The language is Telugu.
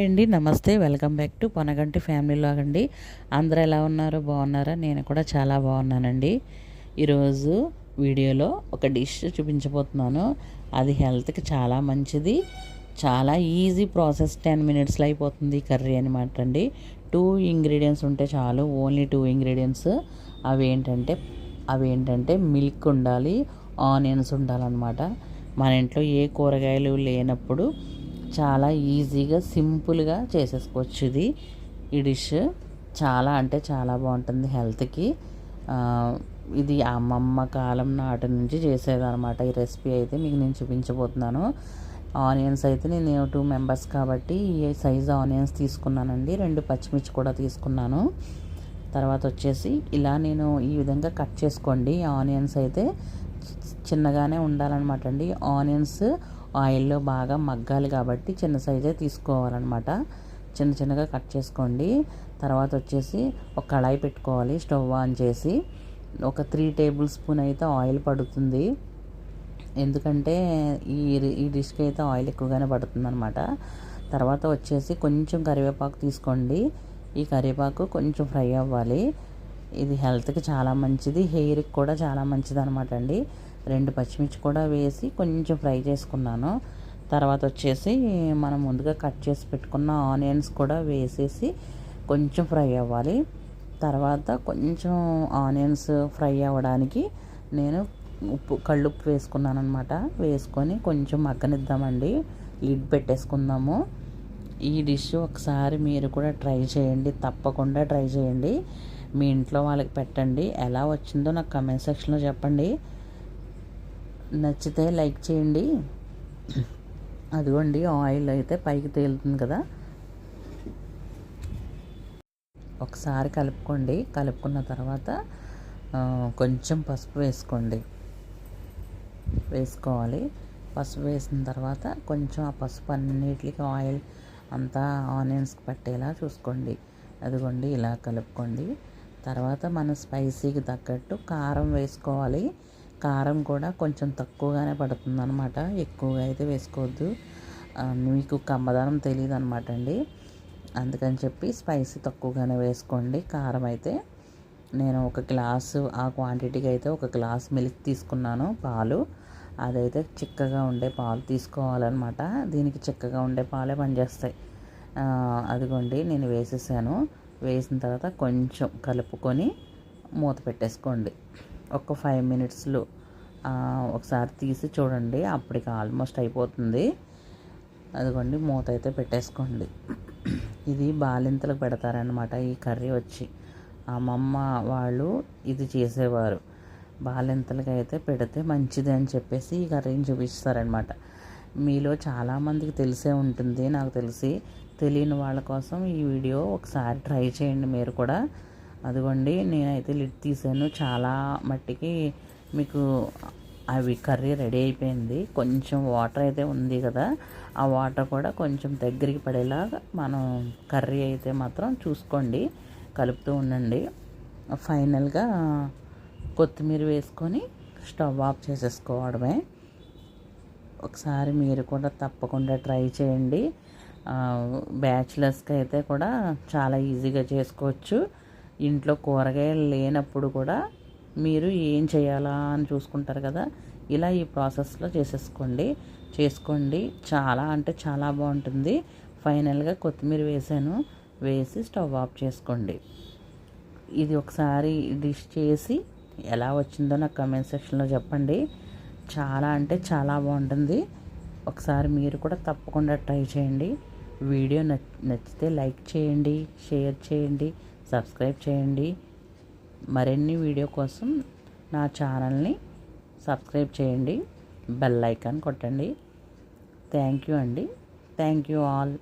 అండి నమస్తే. వెల్కమ్ బ్యాక్ టు పొనగంటి ఫ్యామిలీలో అండి. అందరూ ఎలా ఉన్నారు? బాగున్నారా? నేను కూడా చాలా బాగున్నానండి. ఈరోజు వీడియోలో ఒక డిష్ చూపించబోతున్నాను. అది హెల్త్కి చాలా మంచిది. చాలా ఈజీ ప్రాసెస్. టెన్ మినిట్స్లో అయిపోతుంది కర్రీ అనమాట అండి టూ ఇంగ్రీడియంట్స్ ఉంటే చాలు. Only two ingredients. అవి ఏంటంటే అవి ఏంటంటే మిల్క్ ఉండాలి ఆనియన్స్ ఉండాలన్నమాట. మన ఇంట్లో ఏ కూరగాయలు లేనప్పుడు చాలా ఈజీగా సింపుల్గా చేసేసుకోవచ్చు ఇది. ఈ డిష్ చాలా అంటే చాలా బాగుంటుంది హెల్త్కి. ఇది అమ్మమ్మ కాలం నాటి నుంచి చేసేదనమాట ఈ రెసిపీ అయితే. మీకు నేను చూపించబోతున్నాను. ఆనియన్స్ అయితే నేను టూ మెంబర్స్ కాబట్టి ఈ సైజ్ ఆనియన్స్ తీసుకున్నానండి రెండు పచ్చిమిర్చి కూడా తీసుకున్నాను. తర్వాత వచ్చేసి ఇలా నేను ఈ విధంగా కట్ చేసుకోండి. ఆనియన్స్ అయితే చిన్నగానే ఉండాలన్నమాట అండి. ఆనియన్స్ ఆయిల్లో బాగా మగ్గాలి కాబట్టి చిన్న సైజే తీసుకోవాలన్నమాట. చిన్న చిన్నగా కట్ చేసుకోండి. తర్వాత వచ్చేసి ఒక కళాయి పెట్టుకోవాలి స్టవ్ ఆన్ చేసి. ఒక త్రీ టేబుల్ స్పూన్ అయితే ఆయిల్ పడుతుంది. ఎందుకంటే ఈ ఈ డిష్కి అయితే ఆయిల్ ఎక్కువగానే పడుతుంది అనమాట తర్వాత వచ్చేసి కొంచెం కరివేపాకు తీసుకోండి. ఈ కరివేపాకు కొంచెం ఫ్రై అవ్వాలి. ఇది హెల్త్కి చాలా మంచిది హెయిర్కి కూడా చాలా మంచిది అనమాట అండి. రెండు పచ్చిమిర్చి కూడా వేసి కొంచెం ఫ్రై చేసుకున్నాను. తర్వాత వచ్చేసి మనం ముందుగా కట్ చేసి పెట్టుకున్న ఆనియన్స్ కూడా వేసేసి కొంచెం ఫ్రై అవ్వాలి. తర్వాత కొంచెం ఆనియన్స్ ఫ్రై అవ్వడానికి నేను ఉప్పు కళ్ళుప్పు వేసుకున్నాను అనమాట వేసుకొని కొంచెం మగ్గనిద్దామండి. లిడ్ పెట్టేసుకుందాము. ఈ డిష్ ఒకసారి మీరు కూడా ట్రై చేయండి. తప్పకుండా ట్రై చేయండి. మీ ఇంట్లో వాళ్ళకి పెట్టండి. ఎలా వచ్చిందో నాకు కమెంట్ సెక్షన్లో చెప్పండి. నచ్చితే లైక్ చేయండి. అదిగోండి ఆయిల్ అయితే పైకి తేలుతుంది కదా. ఒకసారి కలుపుకోండి. కలుపుకున్న తర్వాత కొంచెం పసుపు వేసుకోండి. వేసుకోవాలి. పసుపు వేసిన తర్వాత కొంచెం ఆ పసుపు అన్నిటికి ఆయిల్ అంతా ఆనియన్స్కి పట్టేలా చూసుకోండి. అదిగోండి ఇలా కలుపుకోండి. తర్వాత మనం స్పైసీకి తగ్గట్టు కారం వేసుకోవాలి. కారం కూడా కొంచెం తక్కువగానే పడుతుంది అనమాట ఎక్కువగా అయితే వేసుకోవద్దు. మీకు కమ్మదనం తెలియదు అనమాట అండి అందుకని చెప్పి స్పైసీ తక్కువగానే వేసుకోండి. కారం అయితే నేను ఒక గ్లాసు ఆ క్వాంటిటీకి అయితే ఒక గ్లాస్ మిల్క్ తీసుకున్నాను పాలు. అదైతే చిక్కగా ఉండే పాలు తీసుకోవాలన్నమాట. దీనికి చిక్కగా ఉండే పాలే పనిచేస్తాయి. అదిగోండి నేను వేసేసాను. వేసిన తర్వాత కొంచెం కలుపుకొని మూత పెట్టేసుకోండి. ఒక ఫైవ్ మినిట్స్లో ఒకసారి తీసి చూడండి. అప్పటికి ఆల్మోస్ట్ అయిపోతుంది. అదిగోండి మూత అయితే పెట్టేసుకోండి. ఇది బాలింతలకు పెడతారనమాట ఈ కర్రీ వచ్చి. అమ్మమ్మ వాళ్ళు ఇది చేసేవారు. బాలింతలకి అయితే పెడితే మంచిది అని చెప్పేసి ఈ కర్రీని చూపిస్తారనమాట మీలో చాలామందికి తెలిసే ఉంటుంది నాకు తెలిసి. తెలియని వాళ్ళ కోసం ఈ వీడియో ఒకసారి ట్రై చేయండి మీరు కూడా. అదిగోండి నేనైతే లిడ్ తీసాను. చాలా మట్టికి మీకు అవి కర్రీ రెడీ అయిపోయింది. కొంచెం వాటర్ అయితే ఉంది కదా ఆ వాటర్ కూడా కొంచెం దగ్గరికి పడేలాగా మనం కర్రీ అయితే మాత్రం చూసుకోండి కలుపుతూ ఉండండి. ఫైనల్గా కొత్తిమీర వేసుకొని స్టవ్ ఆఫ్ చేసేసుకోవడమే. ఒకసారి మీరు కూడా తప్పకుండా ట్రై చేయండి. బ్యాచిలర్స్కి అయితే కూడా చాలా ఈజీగా చేసుకోవచ్చు. ఇంట్లో కూరగాయలు లేనప్పుడు కూడా మీరు ఏం చేయాలా అని చూసుకుంటారు కదా? ఇలా ఈ ప్రాసెస్లో చేసేసుకోండి. చేసుకోండి. చాలా అంటే చాలా బాగుంటుంది. ఫైనల్గా కొత్తిమీర వేసాను. వేసి స్టవ్ ఆఫ్ చేసుకోండి. ఇది ఒకసారి డిష్ చేసి ఎలా వచ్చిందో నాకు కమెంట్ సెక్షన్లో చెప్పండి. చాలా అంటే చాలా బాగుంటుంది. ఒకసారి మీరు కూడా తప్పకుండా ట్రై చేయండి. వీడియో నచ్చితే లైక్ చేయండి షేర్ చేయండి. సబ్స్క్రైబ్ చేయండి. మరిన్ని వీడియో కోసం నా ఛానల్ని సబ్స్క్రైబ్ చేయండి. బెల్ ఐకాన్ కొట్టండి. థ్యాంక్ యూ అండి. Thank you all.